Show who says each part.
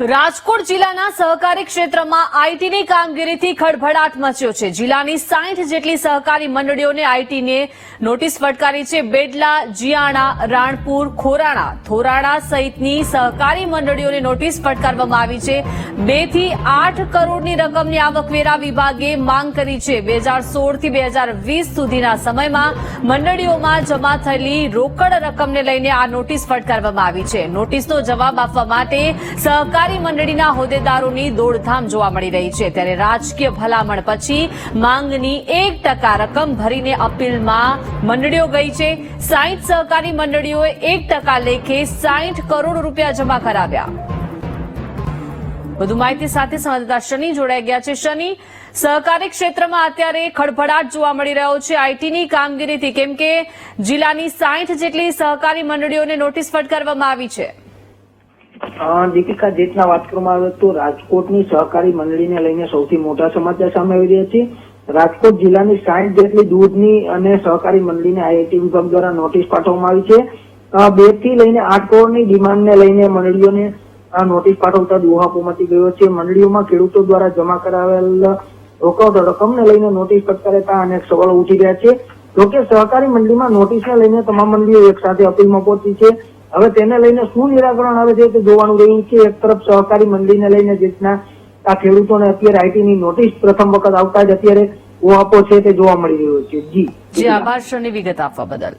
Speaker 1: રાજકોટ જિલ્લાના સહકારી ક્ષેત્રમાં આઈટીની કામગીરીથી ખળભળાટ મચ્યો છે. જિલ્લાની સાઠ જેટલી સહકારી મંડળીઓને આઈટીને નોટિસ ફટકારી છે. બેડલા, જીયાણા, રાણપુર, ખોરાણા થોરાણા સહિતની સહકારી મંડળીઓને નોટિસ ફટકારવામાં આવી છે. બેથી આઠ કરોડની રકમની આવકવેરા વિભાગે માંગ કરી છે. બે હજાર સોળથી બે હજાર વીસ સુધીના સમયમાં મંડળીઓમાં જમા થયેલી રોકડ રકમને લઈને આ નોટિસ ફટકારવામાં આવી છે. નોટિસનો જવાબ આપવા માટે સહકારી મંડળીના હોદ્દેદારોની દોડધામ જોવા મળી રહી છે. ત્યારે રાજકીય ભલામણ પછી માંગની એક ટકા રકમ ભરીને અપીલમાં મંડળીઓ ગઈ છે. સાહીઠ સહકારી મંડળીઓએ એક ટકા લેખે સાહીઠ કરોડ રૂપિયા જમા કરાવ્યા. વધુ માહિતી સાથે સંવાદદાતા શનિ જોડાઈ ગયા છે. શનિ, સહકારી ક્ષેત્રમાં અત્યારે ખડભડાટ જોવા મળી રહ્યો છે. આઈટીની કામગીરીથી, કેમ કે જિલ્લાની સાઠ જેટલી સહકારી મંડળીઓને નોટિસ ફટકારવામાં આવી છે.
Speaker 2: દીપિકા જેટના વાત કરવામાં આવે તો રાજકોટની સહકારી મંડળીને લઈને સૌથી મોટા સમાચાર સામે આવી રહ્યા છે. રાજકોટ જિલ્લાની સાઠ જેટલી દૂધની અને સહકારી મંડળીને આઈઆઈટી વિભાગ દ્વારા નોટિસ પાઠવવામાં આવી છે. બેથી લઈને આઠ કરોડની ડિમાન્ડને લઈને મંડળીઓને આ નોટિસ પાઠવતા દુહાપો મચી ગયો છે. મંડળીઓમાં ખેડૂતો દ્વારા જમા કરાવેલ રોકડ રકમને લઈને નોટિસ ફટકારતા અનેક સવાલો ઉઠી રહ્યા છે. જોકે સહકારી મંડળીમાં નોટિસને લઈને તમામ મંડળીઓ એક સાથે અપીલમાં પહોંચી છે. હવે તેને લઈને શું નિરાકરણ આવે છે તે જોવાનું રહ્યું છે એક તરફ સહકારી મંડળીને લઈને જેટના આ ખેડૂતોને અત્યારે આઈટીની નોટિસ પ્રથમ વખત આવતા જ અત્યારે ઓહાપો છે તે જોવા મળી રહ્યો છે. જી.
Speaker 1: જી, આભાર. વિગત આપવા બદલ.